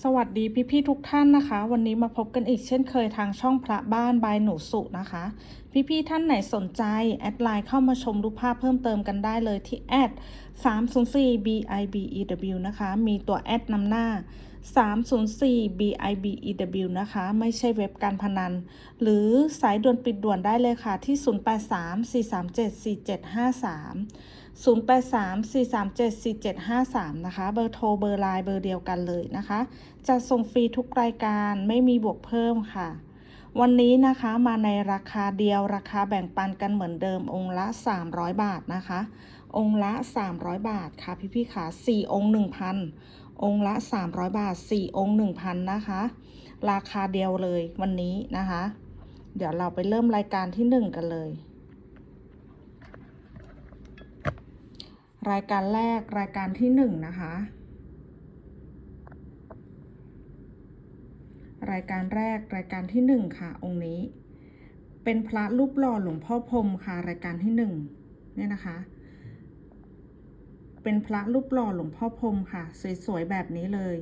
สวัสดีพี่ๆทุกท่านนะคะ วันนี้มาพบกันอีกเช่นเคยทางช่องพระบ้านบายหนูสุนะคะ พี่ๆท่านไหนสนใจ แอดไลน์เข้ามาชมรูปภาพเพิ่มเติมกันได้เลยที่แอด304 bibew นะคะ มีตัวแอดนำหน้า 304 bibew นะคะ ไม่ใช่เว็บการพนัน หรือสายด่วนปิดด่วนได้เลยค่ะที่ 0834374753 0834374753 นะคะ เบอร์โทรเบอร์ไลน์เบอร์เดียวกันเลยนะคะจะส่งฟรีทุกรายการไม่มีบวกเพิ่มค่ะ วันนี้นะคะมาในราคาเดียวราคาแบ่งปันกันเหมือนเดิมองค์ละ 300 บาทนะคะ องค์ละ 300 บาทค่ะพี่ๆค่ะ4องค์1,000 องค์ละ 300 บาท 4 องค์ 1,000 นะคะ ราคาเดียวเลยวันนี้นะคะ เดี๋ยวเราไปเริ่มรายการที่ 1 กันเลย รายการแรกรายการที่หนึ่งนะคะ รายการแรกรายการที่หนึ่งค่ะ องค์นี้ เป็นพระรูปหล่อหลวงพ่อพรมค่ะ รายการที่หนึ่งเนี่ยนะคะ เป็นพระรูปหล่อหลวงพ่อพรมค่ะ สวยๆแบบนี้เลย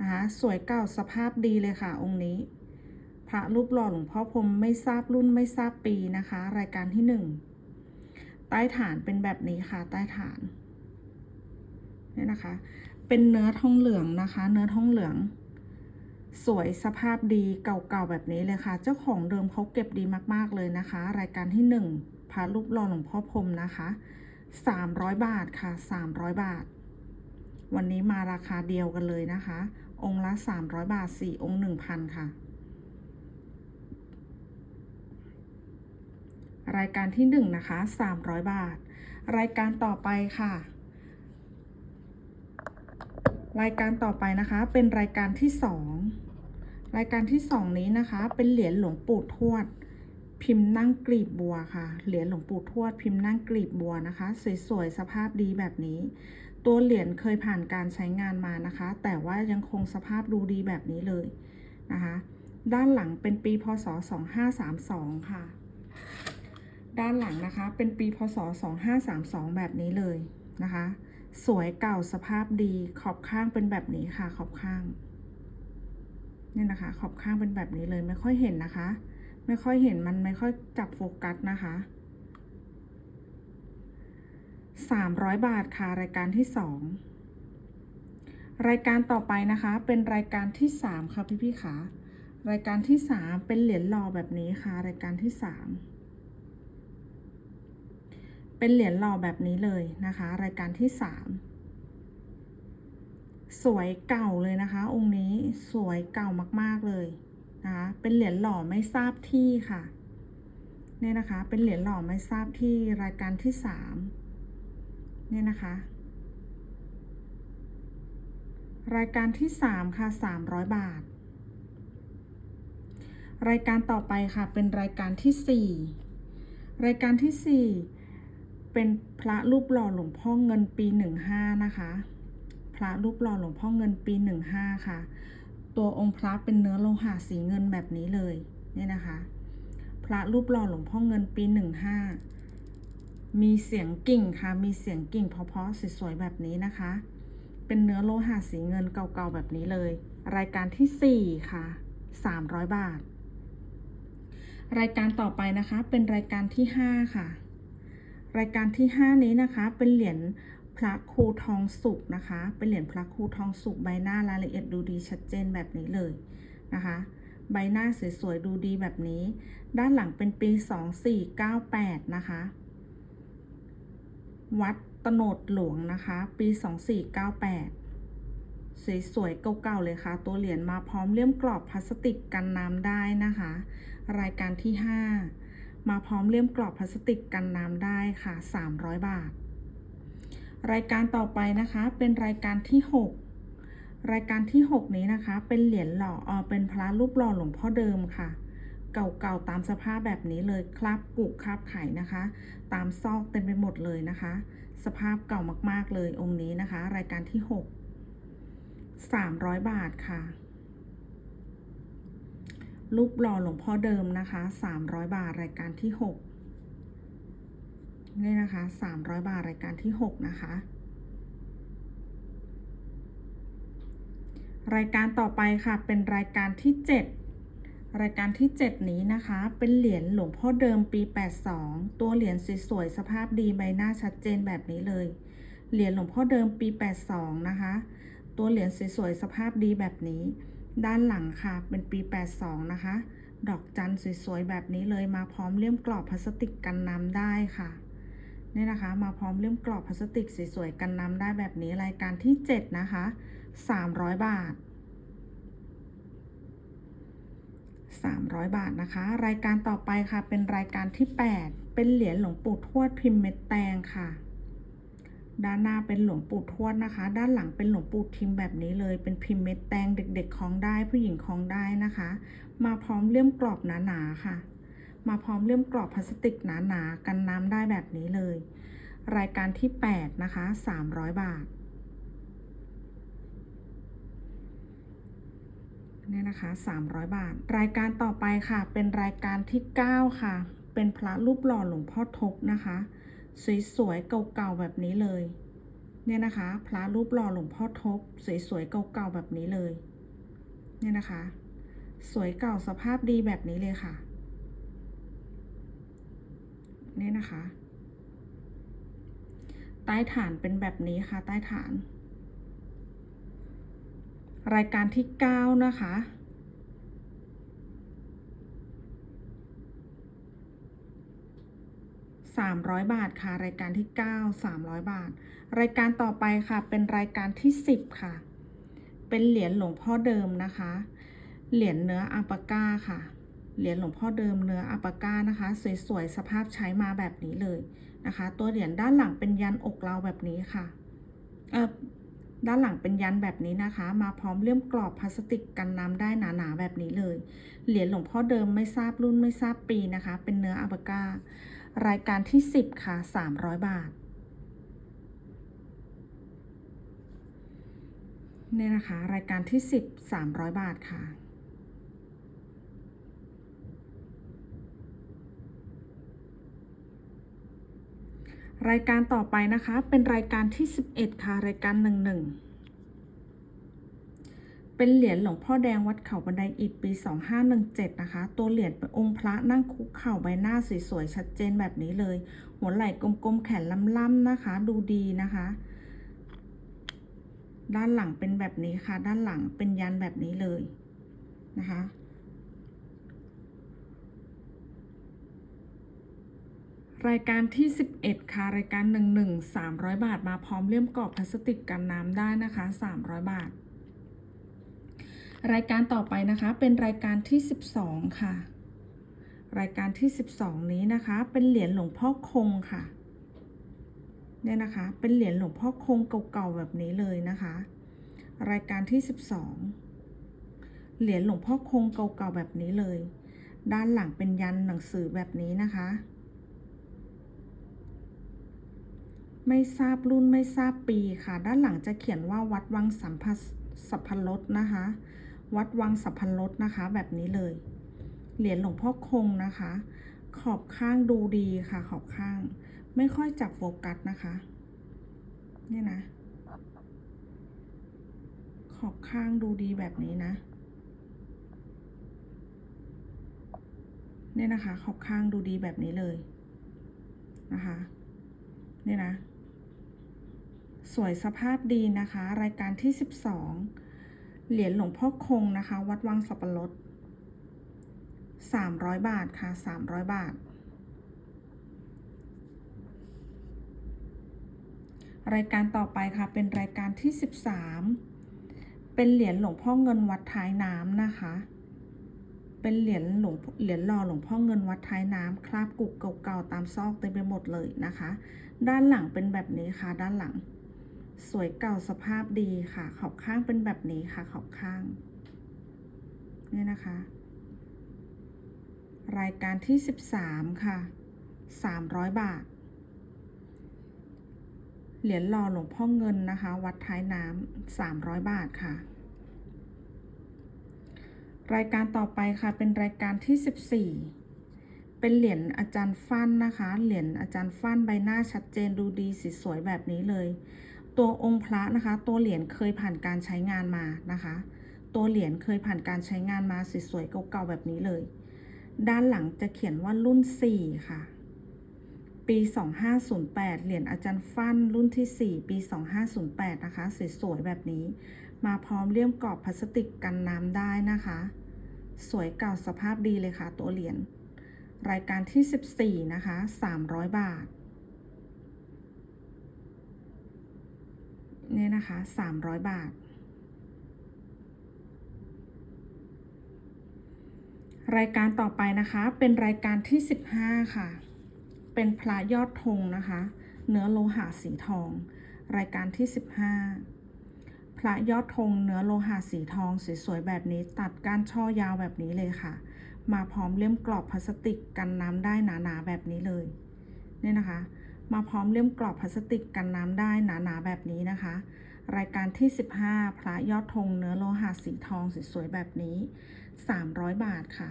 นะคะสวยเก่าสภาพดีเลยค่ะ องค์นี้ พระรูปหล่อหลวงพ่อพรมไม่ทราบรุ่นไม่ทราบปีนะคะ รายการที่หนึ่ง ใต้ฐานเป็นแบบนี้ค่ะ ใต้ฐานเนี่ยนะคะ เป็นเนื้อทองเหลืองนะคะ เนื้อทองเหลือง สวยสภาพดีเก่าๆแบบนี้เลยค่ะ เจ้าของเดิมเขาเก็บดีมากๆเลยนะคะ รายการที่หนึ่งพระรูปหล่อหลวงพ่อพรมนะคะสามร้อยบาทค่ะสามร้อยบาท วันนี้มาราคาเดียวกันเลยนะคะ องค์ละสามร้อยบาทสี่องค์หนึ่งพันค่ะ รายการที่หนึ่งนะคะสามร้อยบาท รายการต่อไปค่ะ รายการต่อไปนะคะ เป็นรายการที่สองรายการที่สองนี้นะคะ เป็นเหรียญหลวงปู่ทวด พิมพ์นั่งกลีบบัวค่ะ เหรียญหลวงปู่ทวด พิมพ์นั่งกลีบบัวนะคะ สวยๆ สภาพดีแบบนี้ ตัวเหรียญเคยผ่านการใช้งานมานะคะ แต่ว่ายังคงสภาพดูดีแบบนี้เลยนะคะด้านหลังเป็นปีพศ 2532 ค่ะ ด้านหลังนะคะ เป็นปีพศ 2532 แบบนี้เลยนะคะ สวยเก่าสภาพดี ขอบข้างเป็นแบบนี้ค่ะ ขอบข้างเนี่ยนะคะ ขอบข้างเป็นแบบนี้เลย ไม่ค่อยเห็นนะคะ ไม่ค่อยเห็นมันไม่ค่อยจับโฟกัสนะคะ 300 บาทค่ะ รายการที่สองรายการต่อไปนะคะ เป็นรายการที่ 3 ค่ะพี่ๆค่ะรายการที่ 3 เป็นเหรียญหล่อแบบนี้ค่ะ รายการที่ 3 เป็นเหรียญหล่อแบบนี้เลยนะคะ รายการที่สามสวยเก่าเลยนะคะ องค์นี้สวยเก่ามากๆเลยนะคะเป็นเหรียญหล่อไม่ทราบที่ค่ะเนี่ยนะคะ เป็นเหรียญหล่อไม่ทราบที่รายการที่สามเนี่ยนะคะ รายการที่สามค่ะสามร้อยบาท รายการต่อไปค่ะเป็นรายการที่สี่รายการที่สี่ เป็นพระรูปหล่อหลวงพ่อเงินปีหนึ่งห้านะคะ พระรูปหล่อหลวงพ่อเงินปีหนึ่งห้าค่ะ ตัวองค์พระเป็นเนื้อโลหะสีเงินแบบนี้เลยเนี่ยนะคะ พระรูปหล่อหลวงพ่อเงินปีหนึ่งห้ามีเสียงกิ่งค่ะ มีเสียงกิ่งเพาะๆสวยๆแบบนี้นะคะ เป็นเนื้อโลหะสีเงินเก่าๆแบบนี้เลย รายการที่สี่ค่ะสามร้อยบาท รายการต่อไปนะคะ เป็นรายการที่ห้าค่ะ รายการที่ 5 นี้นะคะ เป็นเหรียญพระครูทองสุกนะคะ เป็นเหรียญพระครูทองสุกใบหน้ารายละเอียดดูดีชัดเจนแบบนี้เลยนะคะ ใบหน้าสวยๆดูดีแบบนี้ ด้านหลังเป็นปี 2498 นะคะ วัดตโนดหลวงนะคะ ปี 2498สวยๆเก่าๆเลยค่ะ ตัวเหรียญมาพร้อมเลี่ยมกรอบพลาสติกกันน้ำได้นะคะ รายการที่ 5 มาพร้อมเลี่ยมกรอบพลาสติกกันน้ำได้ค่ะ 300 บาท รายการต่อไปนะคะเป็นรายการที่ 6 รายการที่ 6 นี้นะคะ เป็นเหรียญหล่อเออเป็นพระรูปหล่อหลวงพ่อเดิมค่ะ เก่าๆตามสภาพแบบนี้เลยคราบกุคราบไข่นะคะ ตามซอกเต็มไปหมดเลยนะคะ สภาพเก่ามากๆเลยองค์นี้นะคะ รายการที่ 6 300 บาทค่ะ รูปหล่อหลวงพ่อเดิมนะคะ 300 บาทรายการที่ 6 นี่นะคะ 300 บาทรายการที่ 6 นะคะ รายการต่อไปค่ะ เป็นรายการที่ 7 รายการที่ 7 นี้นะคะ เป็นเหรียญหลวงพ่อเดิมปี 82 ตัวเหรียญสวยๆสภาพดีใบหน้าชัดเจนแบบนี้เลย เหรียญหลวงพ่อเดิมปี 82 นะคะ ตัวเหรียญสวยๆสภาพดีแบบนี้ ด้านหลังค่ะ เป็นปี 82 นะคะ ดอกจันสวยๆ แบบนี้เลยมาพร้อมเลี่ยมกรอบพลาสติกกันน้ำได้ค่ะนี่นะคะ มาพร้อมเลี่ยมกรอบพลาสติกสวยๆ กันน้ำได้แบบนี้รายการที่ 7 นะคะ 300 บาท 300 บาทนะคะ รายการต่อไปค่ะเป็นรายการที่ 8 เป็นเหรียญหลวงปู่ทวดพิมพ์เม็ดแตงค่ะ ด้านหน้าเป็นหลวงปู่ทวดนะคะ ด้านหลังเป็นหลวงปู่ทิมแบบนี้เลย เป็นพิมพ์เม็ดแตงเด็กๆคล้องได้ผู้หญิงคล้องได้นะคะ มาพร้อมเลี่ยมกรอบหนาๆค่ะ มาพร้อมเลี่ยมกรอบพลาสติกหนาๆกันน้ำได้แบบนี้เลย รายการที่ 8 นะคะ 300 บาทเนี่ยนะคะ 300 บาท รายการต่อไปค่ะ เป็นรายการที่ 9 ค่ะ เป็นพระรูปหล่อหลวงพ่อทบนะคะ สวยๆเก่าๆแบบนี้เลย เนี่ยนะคะ พระรูปหล่อหลวงพ่อทบ สวยๆเก่าๆแบบนี้เลย เนี่ยนะคะ สวยเก่าสภาพดีแบบนี้เลยค่ะ เนี่ยนะคะ ใต้ฐานเป็นแบบนี้ค่ะ ใต้ฐาน รายการที่ 9 นะคะ 300 บาทค่ะ รายการที่ 9 300 บาท รายการต่อไปค่ะ เป็นรายการที่ 10 ค่ะ เป็นเหรียญหลวงพ่อเดิมนะคะ เหรียญเนื้ออัปก้าค่ะ เหรียญหลวงพ่อเดิมเนื้ออัปก้านะคะ สวยๆ สภาพใช้มาแบบนี้เลยนะคะ ตัวเหรียญด้านหลังเป็นยันอกเราแบบนี้ค่ะ เออด้านหลังเป็นยันแบบนี้นะคะ มาพร้อมเลี่ยมกรอบพลาสติกกันน้ำได้หนาๆแบบนี้เลย เหรียญหลวงพ่อเดิมไม่ทราบรุ่นไม่ทราบปีนะคะ เป็นเนื้ออัปก้า รายการที่ 10 ค่ะ 300 บาทเนี่ยนะคะ รายการที่ 10 300 บาทค่ะ รายการต่อไปนะคะ เป็นรายการที่ 11 ค่ะ รายการ 11 เป็นเหรียญหลวงพ่อแดงวัดเขาบันไดอิฐปี 2517 นะคะ ตัวเหรียญเป็นองค์พระนั่งคุกเข่าใบหน้าสวยๆ ชัดเจนแบบนี้เลย หัวไหล่กลมๆ แขนล่ำๆนะคะ ดูดีนะคะ ด้านหลังเป็นแบบนี้ค่ะ ด้านหลังเป็นยันแบบนี้เลยนะคะรายการที่ 11 ค่ะ รายการ 11 300 บาท มาพร้อมเลี่ยมกรอบพลาสติกกันน้ำได้นะคะ 300 บาท รายการต่อไปนะคะเป็นรายการที่ 12 ค่ะ รายการที่ 12 นี้นะคะ เป็นเหรียญหลวงพ่อคงค่ะเนี่ยนะคะ เป็นเหรียญหลวงพ่อคงเก่าๆแบบนี้เลยนะคะ รายการที่ 12 เหรียญหลวงพ่อคงเก่าๆแบบนี้เลย ด้านหลังเป็นยันหนังสือแบบนี้นะคะ ไม่ทราบรุ่นไม่ทราบปีค่ะ ด้านหลังจะเขียนว่าวัดวังสัมพัสสัพพลดนะคะ วัดวังสัพพลดนะคะ แบบนี้เลย เหรียญหลวงพ่อคงนะคะ ขอบข้างดูดีค่ะ ขอบข้าง ไม่ค่อยจับโฟกัสนะคะ นี่นะ ขอบข้างดูดีแบบนี้นะ เนี่ยนะคะ ขอบข้างดูดีแบบนี้เลยนะคะ เนี่ยนะ สวยสภาพดีนะคะ รายการที่ 12 เหรียญหลวงพ่อคงนะคะ วัดวังสับปะรด300 บาทค่ะ 300 บาท รายการต่อไปค่ะ เป็นรายการที่ 13 เป็นเหรียญหลวงพ่อเงินวัดท้ายน้ำนะคะ เป็นเหรียญหลวงเหรียญหล่อหลวงพ่อเงินวัดท้ายน้ำคราบกุกเก่าๆตามซอกเต็มไปหมดเลยนะคะ ด้านหลังเป็นแบบนี้ค่ะ ด้านหลัง สวยเก่าสภาพดีค่ะ ขอบข้างเป็นแบบนี้ค่ะ ขอบข้าง เนี่ยนะคะ รายการที่ 13 ค่ะ 300 บาท เหรียญหล่อหลวงพ่อเงินนะคะ วัดท้ายน้ำ300 บาทค่ะ รายการต่อไปค่ะ เป็นรายการที่ 14เป็นเหรียญอาจารย์ฟันนะคะ เหรียญอาจารย์ฟันใบหน้าชัดเจนดูดีสีสวยแบบนี้เลย ตัวองค์พระนะคะ ตัวเหรียญเคยผ่านการใช้งานมานะคะ ตัวเหรียญเคยผ่านการใช้งานมาสวยๆเก่าๆแบบนี้เลย ด้านหลังจะเขียนว่ารุ่น 4 ค่ะ ปี 2508 เหรียญอาจารย์ฟั่นรุ่นที่ 4 ปี 2508 นะคะสวยๆแบบนี้ มาพร้อมเลี่ยมกรอบพลาสติกกันน้ำได้นะคะ สวยเก่าสภาพดีเลยค่ะ ตัวเหรียญรายการที่ 14 นะคะ 300 บาท เนี่ยนะคะ300บาท รายการต่อไปนะคะเป็นรายการที่15ค่ะ เป็นพระยอดธงนะคะ เนื้อโลหะสีทอง รายการที่15พระยอดธงเนื้อโลหะสีทองสวยๆแบบนี้ตัดก้านช่อยาวแบบนี้เลยค่ะ มาพร้อมเล่มกรอบพลาสติกกันน้ำได้หนาๆแบบนี้เลย เนี่ยนะคะ มาพร้อมเล่มกรอบพลาสติกกันน้ำได้หนาๆแบบนี้นะคะ รายการที่ 15 พระยอดธงเนื้อโลหะสีทองสวยๆแบบนี้ 300 บาทค่ะ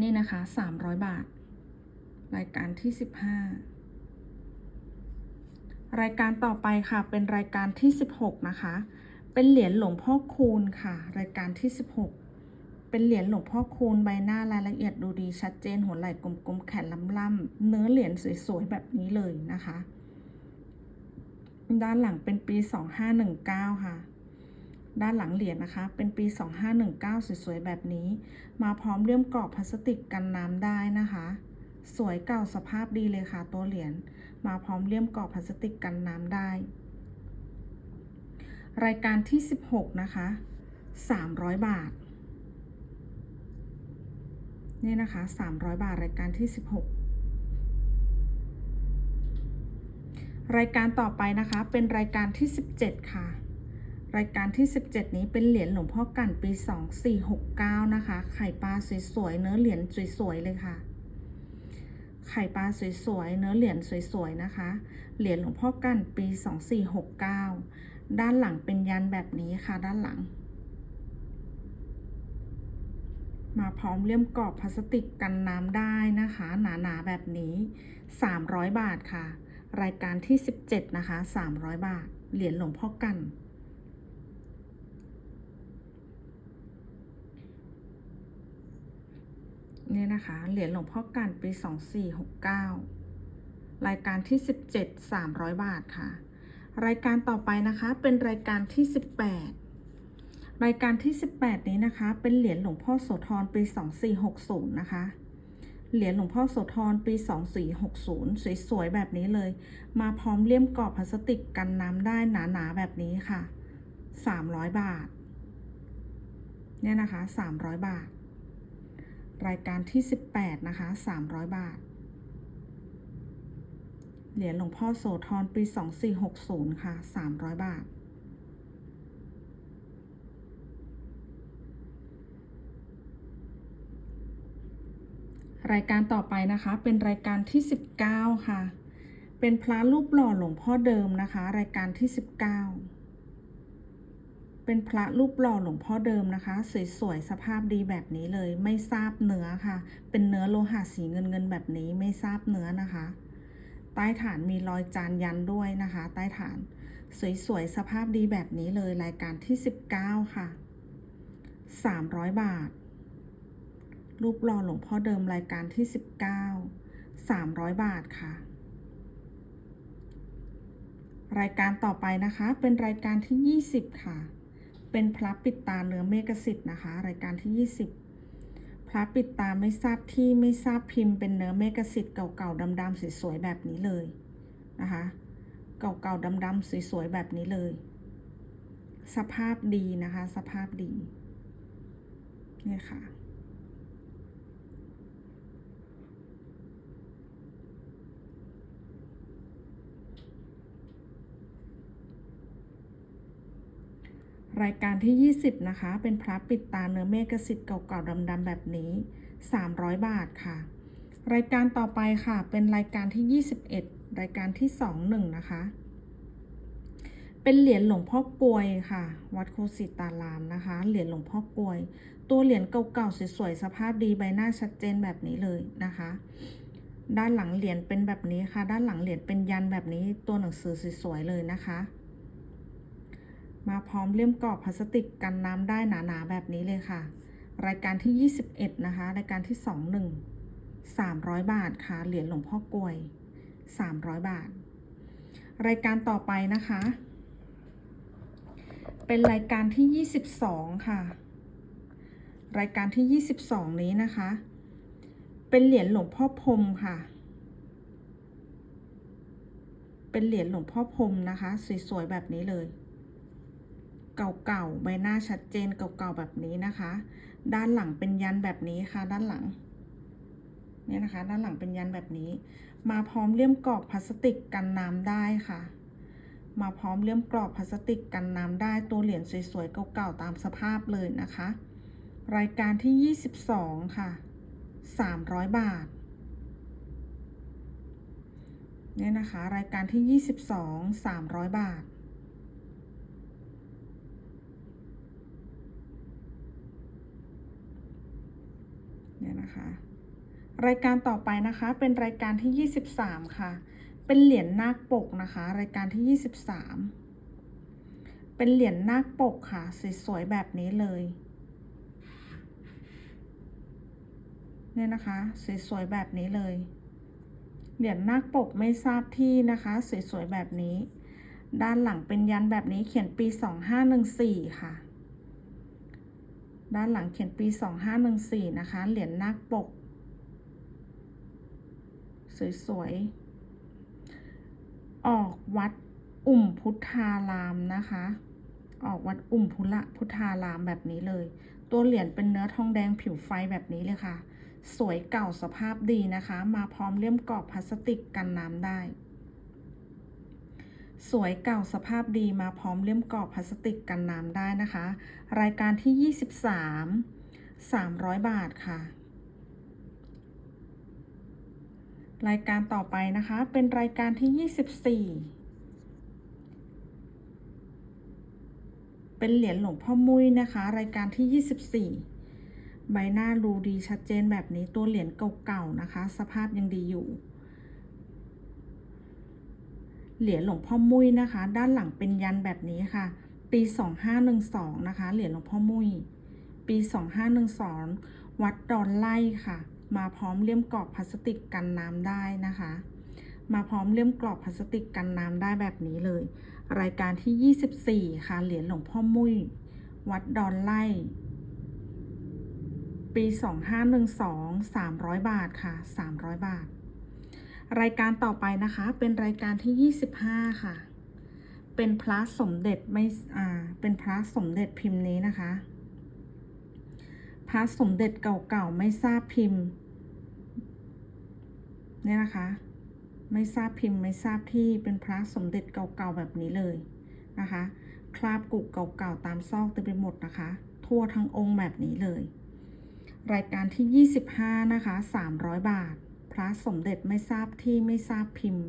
นี่นะคะ 300 บาท รายการที่ 15 รายการต่อไปค่ะ เป็นรายการที่ 16 นะคะ เป็นเหรียญหลวงพ่อคูณค่ะ รายการที่ 16 เป็นเหรียญหลวงพ่อคูณใบหน้ารายละเอียดดูดีชัดเจนหัวไหล่กลมๆแขนล่ำๆเนื้อเหรียญสวยๆแบบนี้เลยนะคะ ด้านหลังเป็นปี 2519 ค่ะ ด้านหลังเหรียญนะคะ เป็นปี 2519 สวยๆแบบนี้ มาพร้อมเลี่ยมกรอบพลาสติกกันน้ำได้นะคะ สวยเก่าสภาพดีเลยค่ะ ตัวเหรียญมาพร้อมเลี่ยมกรอบพลาสติกกันน้ำได้ รายการที่ 16 นะคะ 300 บาท นี่นะคะ 300 บาทรายการที่ 16 รายการต่อไปนะคะเป็นรายการที่ 17 ค่ะ รายการที่ 17 นี้เป็นเหรียญหลวงพ่อกั่นปี 2469 นะคะ ไข่ปลาสวยๆเนื้อเหรียญสวยๆเลยค่ะ ไข่ปลาสวยๆเนื้อเหรียญสวยๆนะคะ เหรียญหลวงพ่อกั่นปี 2469 ด้านหลังเป็นยันแบบนี้ค่ะด้านหลัง มาพร้อมเลี่ยมกรอบพลาสติกกันน้ำได้นะคะ หนาๆแบบนี้ 300 บาทค่ะ รายการที่ 17 นะคะ 300 บาท เหรียญหลวงพ่อกันเนี่ยนะคะ เหรียญหลวงพ่อกันปี 2469 รายการที่ 17 300 บาทค่ะ รายการต่อไปนะคะ เป็นรายการที่ 18 รายการที่ 18 นี้นะคะ เป็นเหรียญหลวงพ่อโสธรปี 2460 นะคะ เหรียญหลวงพ่อโสธรปี 2460 สวยๆ แบบนี้เลย มาพร้อมเลี่ยมกรอบพลาสติกกันน้ำได้หนาๆ แบบนี้ค่ะ 300 บาท เนี่ยนะคะ 300 บาท รายการที่ 18 นะคะ 300 บาท เหรียญหลวงพ่อโสธรปี 2460 ค่ะ 300 บาท รายการต่อไปนะคะ เป็นรายการที่ 19 ค่ะ เป็นพระรูปหล่อหลวงพ่อเดิมนะคะ รายการที่ 19 เป็นพระรูปหล่อหลวงพ่อเดิมนะคะ สวยๆสภาพดีแบบนี้เลย ไม่ทราบเนื้อค่ะ เป็นเนื้อโลหะสีเงินเงินๆแบบนี้ไม่ทราบเนื้อนะคะ ใต้ฐานมีรอยจานยันด้วยนะคะ ใต้ฐาน สวยๆสภาพดีแบบนี้เลยรายการที่ 19 ค่ะ 300 บาท รูปหล่อหลวงพ่อเดิมรายการที่ 19 300 บาทค่ะ รายการต่อไปนะคะ เป็นรายการที่ 20 ค่ะ เป็นพระปิดตาเนื้อเมกสิทธิ์นะคะ รายการที่ 20 พระปิดตาไม่ทราบที่ไม่ทราบพิมพ์เป็นเนื้อเมกสิทธิ์เก่าๆดำๆสวยๆแบบนี้เลยนะคะ เก่าๆดำๆสวยๆแบบนี้เลย สภาพดีนะคะ สภาพดีนี่ค่ะ รายการที่ 20 นะคะ เป็นพระปิดตาเนื้อเมฆสิทธิ์เก่าๆดำๆแบบนี้ 300 บาทค่ะ รายการต่อไปค่ะ เป็นรายการที่ 21 รายการที่ 21 นะคะ เป็นเหรียญหลวงพ่อกลวยค่ะ วัดโคสิตารามนะคะ เหรียญหลวงพ่อกลวย ตัวเหรียญเก่าๆสวยๆสภาพดีใบหน้าชัดเจนแบบนี้เลยนะคะ ด้านหลังเหรียญเป็นแบบนี้ค่ะ ด้านหลังเหรียญเป็นยันแบบนี้ตัวหนังสือสวยๆเลยนะคะ มาพร้อมเลี่ยมกรอบพลาสติกกันน้ำได้หนาๆแบบนี้เลยค่ะ รายการที่ 21 นะคะ รายการที่ 21 300 บาทค่ะ เหรียญหลวงพ่อกลวย 300 บาท รายการต่อไปนะคะ เป็นรายการที่ 22 ค่ะ รายการที่ 22 นี้นะคะ เป็นเหรียญหลวงพ่อพรมค่ะเป็นเหรียญหลวงพ่อพรมนะคะ สวย ๆ แบบนี้เลย เก่าๆ ใบหน้าชัดเจนเก่าๆ แบบนี้นะคะ ด้านหลังเป็นยันแบบนี้ค่ะ ด้านหลัง เนี่ยนะคะ ด้านหลังเป็นยันแบบนี้ มาพร้อมเลี่ยมกรอบพลาสติกกันน้ำได้ค่ะ มาพร้อมเลี่ยมกรอบพลาสติกกันน้ำได้ ตัวเหรียญสวยๆ เก่าๆ ตามสภาพเลยนะคะ รายการที่ 22 ค่ะ 300 บาทเนี่ยนะคะ รายการที่ 22 300 บาท เนี่ยนะคะ รายการต่อไปนะคะเป็นรายการที่ 23 ค่ะ เป็นเหรียญนาคปกนะคะ รายการที่ 23 เป็นเหรียญนาคปกค่ะสวยๆแบบนี้เลยเนี่ยนะคะสวยๆแบบนี้เลย เหรียญนาคปกไม่ทราบที่นะคะสวยๆแบบนี้ ด้านหลังเป็นยันแบบนี้เขียนปี 2514 ค่ะ ด้านหลังเขียนปี 2514 นะคะ เหรียญนาคปก สวยๆ ออกวัดอุ่มพุทธารามนะคะ ออกวัดอุ่มพุละพุทธารามแบบนี้เลย ตัวเหรียญเป็นเนื้อทองแดงผิวไฟแบบนี้เลยค่ะ สวยเก่าสภาพดีนะคะ มาพร้อมเลี่ยมกรอบพลาสติกกันน้ำได้ สวยเก่าสภาพดีมาพร้อมเลี่ยมกรอบพลาสติกกันน้ำได้นะคะ รายการที่ 23 300 บาทค่ะ รายการต่อไปนะคะ เป็นรายการที่ 24 เป็นเหรียญหลวงพ่อมุ้ยนะคะ รายการที่ 24 ใบหน้ารูดีชัดเจนแบบนี้ตัวเหรียญเก่าๆนะคะ สภาพยังดีอยู่ เหรียญหลวงพ่อมุ้ยนะคะ ด้านหลังเป็นยันแบบนี้ค่ะ ปี 2512 นะคะ เหรียญหลวงพ่อมุ้ยปี 2512 วัดดอนไล่ค่ะ มาพร้อมเลี่ยมกรอบพลาสติกกันน้ำได้นะคะ มาพร้อมเลี่ยมกรอบพลาสติกกันน้ำได้แบบนี้เลย รายการที่ 24 ค่ะ เหรียญหลวงพ่อมุ้ยวัดดอนไล่ปี 2512 300 บาทค่ะ 300 บาท รายการต่อไปนะคะ เป็นรายการที่ 25 ค่ะ เป็นพระสมเด็จไม่อ่าเป็นพระสมเด็จพิมพ์นี้นะคะ พระสมเด็จเก่าๆไม่ทราบพิมพ์เนี่ยนะคะ ไม่ทราบพิมพ์ไม่ทราบที่เป็นพระสมเด็จเก่าๆแบบนี้เลยนะคะ คราบกุกเก่าๆตามซอกเต็มไปหมดนะคะ ทั่วทั้งองค์แบบนี้เลย รายการที่ 25 นะคะ 300 บาท พระสมเด็จไม่ทราบที่ไม่ทราบพิมพ์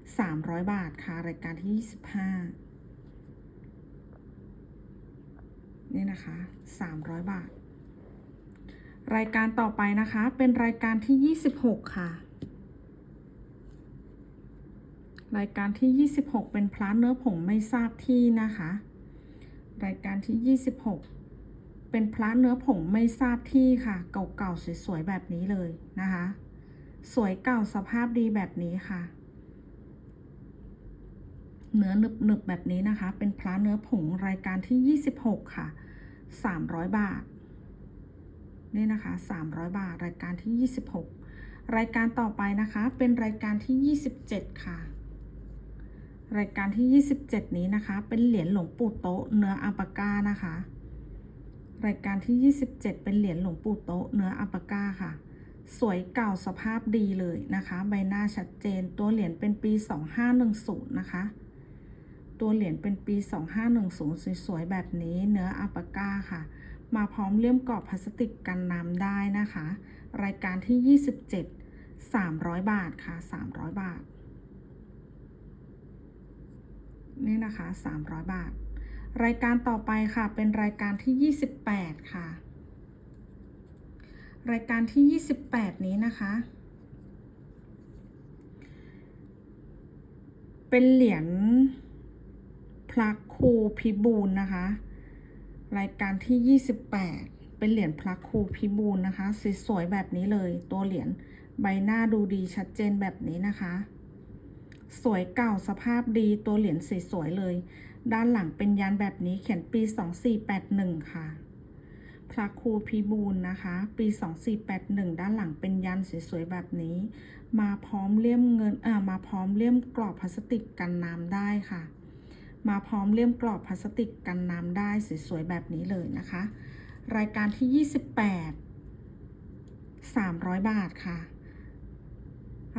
300 บาทค่ะ รายการที่ 25 นี่นะคะ 300 บาท รายการต่อไปนะคะ เป็นรายการที่ 26 ค่ะ รายการที่ 26 เป็นพระเนื้อผงไม่ทราบที่นะคะ รายการที่ 26เป็นพระเนื้อผงไม่ทราบที่ค่ะ เก่าๆสวยๆแบบนี้เลยนะคะ สวยเก่าสภาพดีแบบนี้ค่ะ เนื้อหนึบๆแบบนี้นะคะ เป็นพระเนื้อผงรายการที่ 26 ค่ะ 300 บาท นี่นะคะ 300 บาทรายการที่ 26 รายการต่อไปนะคะ เป็นรายการที่ 27 ค่ะ รายการที่ 27 นี้นะคะ เป็นเหรียญหลวงปู่โตะเนื้ออัปกานะคะ รายการที่ 27 เป็นเหรียญหลวงปู่โตะเนื้ออัปกาค่ะ สวยเก่าสภาพดีเลยนะคะ ใบหน้าชัดเจนตัวเหรียญเป็นปี 2510 นะคะ ตัวเหรียญเป็นปี 2510 สวยๆ แบบนี้เนื้ออัปก้าค่ะ มาพร้อมเลี่ยมกรอบพลาสติกกันน้ำได้นะคะ รายการที่ 27 300 บาทค่ะ 300 บาท นี่นะคะ 300 บาท รายการต่อไปค่ะเป็นรายการที่ 28 ค่ะ รายการที่ 28 นี้นะคะ เป็นเหรียญพระครูพิบูลนะคะ รายการที่ 28 เป็นเหรียญพระครูพิบูลนะคะสสวยแบบนี้เลย ตัวเหรียญใบหน้าดูดีชัดเจนแบบนี้นะคะ สวยเก่าสภาพดีตัวเหรียญสสวยเลย ด้านหลังเป็นยันแบบนี้เขียนปี 2481 ค่ะ พระครูพิบูลนะคะ ปี 2481 ด้านหลังเป็นยันสวยๆแบบนี้ มาพร้อมเลี่ยมเงินเอ่อมาพร้อมเลี่ยมกรอบพลาสติกกันน้ำได้ค่ะ มาพร้อมเลี่ยมกรอบพลาสติกกันน้ำได้สวยๆแบบนี้เลยนะคะ รายการที่ 28 300 บาทค่ะ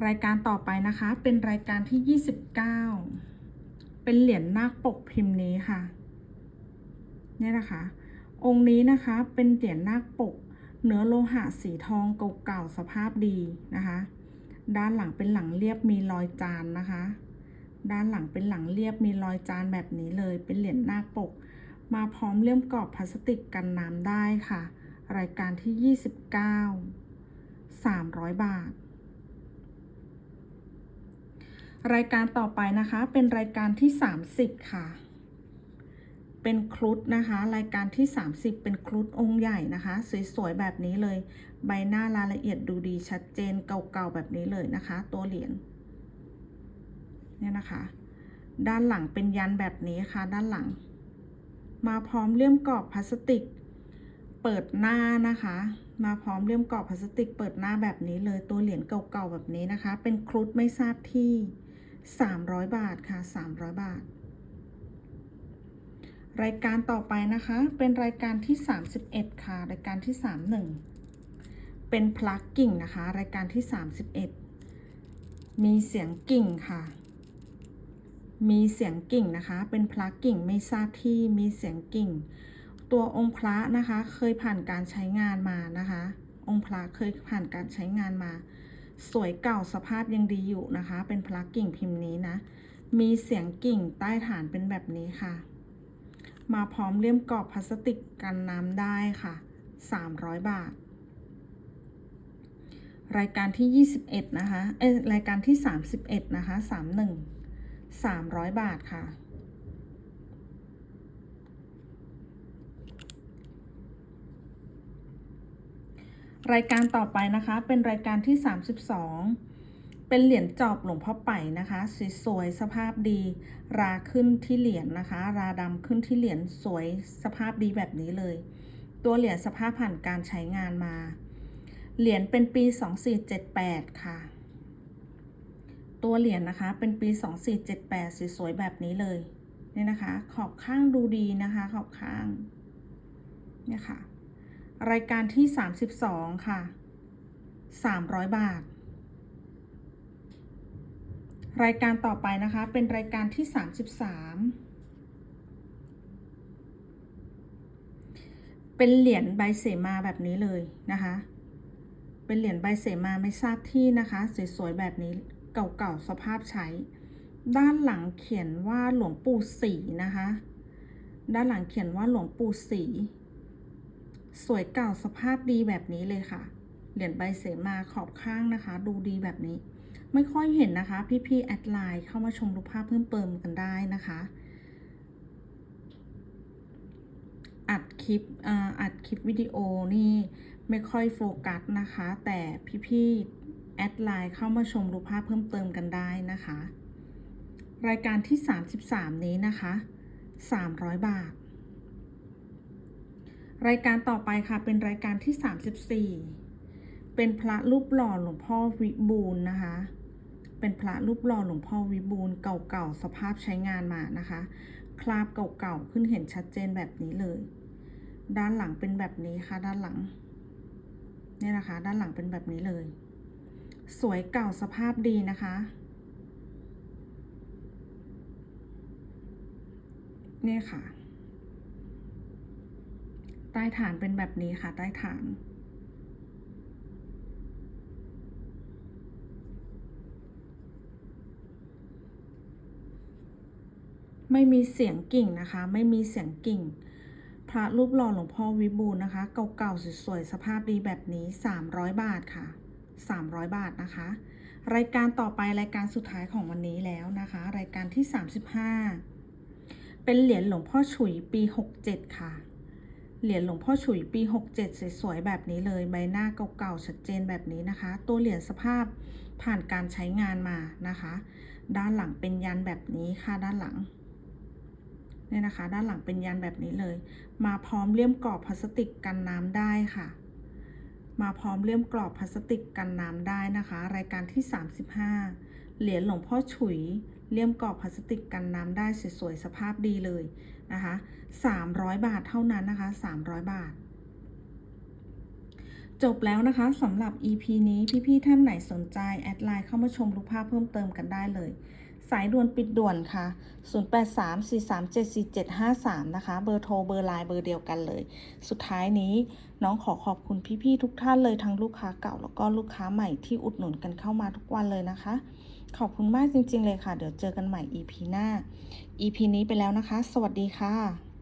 รายการต่อไปนะคะเป็นรายการที่ 29 เป็นเหรียญนาคปกพิมพ์นี้ค่ะ เนี่ยนะคะ องค์นี้นะคะเป็นเหรียญนาคปก เนื้อโลหะสีทองเก่าๆสภาพดีนะคะ ด้านหลังเป็นหลังเรียบมีรอยจานนะคะ ด้านหลังเป็นหลังเรียบมีรอยจานแบบนี้เลย เป็นเหรียญนาคปก มาพร้อมเลี่ยมกรอบพลาสติกกันน้ำได้ค่ะ รายการที่ 29 300 บาทรายการต่อไปนะคะเป็นรายการที่ 30 ค่ะ เป็นครุฑนะคะ รายการที่ 30 เป็นครุฑองค์ใหญ่นะคะ สวยๆแบบนี้เลย ใบหน้ารายละเอียดดูดีชัดเจนเก่าๆแบบนี้เลยนะคะ ตัวเหรียญเนี่ยนะคะ ด้านหลังเป็นยันแบบนี้ค่ะ ด้านหลัง มาพร้อมเลี่ยมกรอบพลาสติก เปิดหน้านะคะ มาพร้อมเลี่ยมกรอบพลาสติก เปิดหน้าแบบนี้เลย ตัวเหรียญเก่าๆแบบนี้นะคะ เป็นครุฑไม่ทราบที่ 300 บาทค่ะ 300 บาท รายการต่อไปนะคะ เป็นรายการที่ 31 ค่ะ รายการที่ 31 เป็นพลักกิ่งนะคะ รายการที่ 31 มีเสียงกิ่งค่ะ มีเสียงกิ่งนะคะ เป็นพระกิ่งไม่ทราบที่มีเสียงกิ่ง ตัวองค์พระนะคะ เคยผ่านการใช้งานมานะคะ องค์พระเคยผ่านการใช้งานมา สวยเก่าสภาพยังดีอยู่นะคะ เป็นพระกิ่งพิมพ์นี้นะ มีเสียงกิ่งใต้ฐานเป็นแบบนี้ค่ะ มาพร้อมเลี่ยมกรอบพลาสติกกันน้ำได้ค่ะ 300 บาท รายการที่ 21 นะคะ เอ้รายการที่ 31 นะคะ 31 300 บาทค่ะ รายการต่อไปนะคะ เป็นรายการที่ 32 เป็นเหรียญจอบหลวงพ่อไป่นะคะสวยๆสภาพดี ราขึ้นที่เหรียญนะคะ ราดำขึ้นที่เหรียญสวยสภาพดีแบบนี้เลย ตัวเหรียญสภาพผ่านการใช้งานมา เหรียญเป็นปี 2478 ค่ะ ตัวเหรียญนะคะ เป็นปี 2478 สวยๆแบบนี้เลยเนี่ยนะคะ ขอบข้างดูดีนะคะ ขอบข้างเนี่ยค่ะ รายการที่ 32 ค่ะ 300 บาท รายการต่อไปนะคะ เป็นรายการที่ 33 เป็นเหรียญใบเสมาแบบนี้เลยนะคะ เป็นเหรียญใบเสมาไม่ทราบที่นะคะ สวยๆแบบนี้เก่าๆสภาพใช้ ด้านหลังเขียนว่าหลวงปู่ศรีนะคะ ด้านหลังเขียนว่าหลวงปู่ศรีสวยเก่าสภาพดีแบบนี้เลยค่ะ เหรียญใบเสมาขอบข้างนะคะ ดูดีแบบนี้ ไม่ค่อยเห็นนะคะ พี่ๆแอดไลน์เข้ามาชมรูปภาพเพิ่มเติมกันได้นะคะ อัดคลิปอ,อัดคลิปวิดีโอนี่ไม่ค่อยโฟกัสนะคะ แต่พี่ๆแอดไลน์เข้ามาชมรูปภาพเพิ่มเติมกันได้นะคะ รายการที่ 33 นี้นะคะ 300 บาท รายการต่อไปค่ะเป็นรายการที่ 34เป็นพระรูปหล่อหลวงพ่อวิบูลนะคะ เป็นพระรูปหล่อหลวงพ่อวิบูลย์เก่าๆสภาพใช้งานมานะคะ คราบเก่าๆขึ้นเห็นชัดเจนแบบนี้เลย ด้านหลังเป็นแบบนี้ค่ะ ด้านหลังเนี่ยนะคะ ด้านหลังเป็นแบบนี้เลย สวยเก่าสภาพดีนะคะเนี่ยค่ะ ใต้ฐานเป็นแบบนี้ค่ะ ใต้ฐาน ไม่มีเสียงกิ่งนะคะ ไม่มีเสียงกิ่ง พระรูปหล่อหลวงพ่อวิบูลนะคะ เก่าๆสวยๆสภาพดีแบบนี้ 300 บาทค่ะ 300 บาทนะคะ รายการต่อไปรายการสุดท้ายของวันนี้แล้วนะคะ รายการที่ 35 เป็นเหรียญหลวงพ่อฉุยปี 67 ค่ะเหรียญหลวงพ่อฉุยปี 67 สวยๆแบบนี้เลย ใบหน้าเก่าๆชัดเจนแบบนี้นะคะ ตัวเหรียญสภาพผ่านการใช้งานมานะคะ ด้านหลังเป็นยันแบบนี้ค่ะด้านหลัง เนี่ยนะคะ ด้านหลังเป็นยันแบบนี้เลย มาพร้อมเลี่ยมกรอบพลาสติกกันน้ำได้ค่ะ มาพร้อมเลี่ยมกรอบพลาสติกกันน้ำได้นะคะ รายการที่ 35 เหรียญหลวงพ่อฉุย เลี่ยมกรอบพลาสติกกันน้ำได้สวยๆสภาพดีเลยนะคะ300 บาทเท่านั้นนะคะ 300 บาทจบแล้วนะคะสำหรับ EP นี้พี่ ๆ ท่านไหนสนใจ แอดไลน์เข้ามาชมรูปภาพเพิ่มเติมกันได้เลย สายด่วนปิดด่วนค่ะ 0834374753 นะคะ เบอร์โทร เบอร์ไลน์ เบอร์เดียวกันเลย สุดท้ายนี้น้องขอขอบคุณพี่ๆทุกท่านเลยทั้งลูกค้าเก่าแล้วก็ลูกค้าใหม่ที่อุดหนุนกันเข้ามาทุกวันเลยนะคะ ขอบคุณมากจริงๆเลยค่ะ เดี๋ยวเจอกันใหม่ EP หน้า EP นี้ไปแล้วนะคะ สวัสดีค่ะ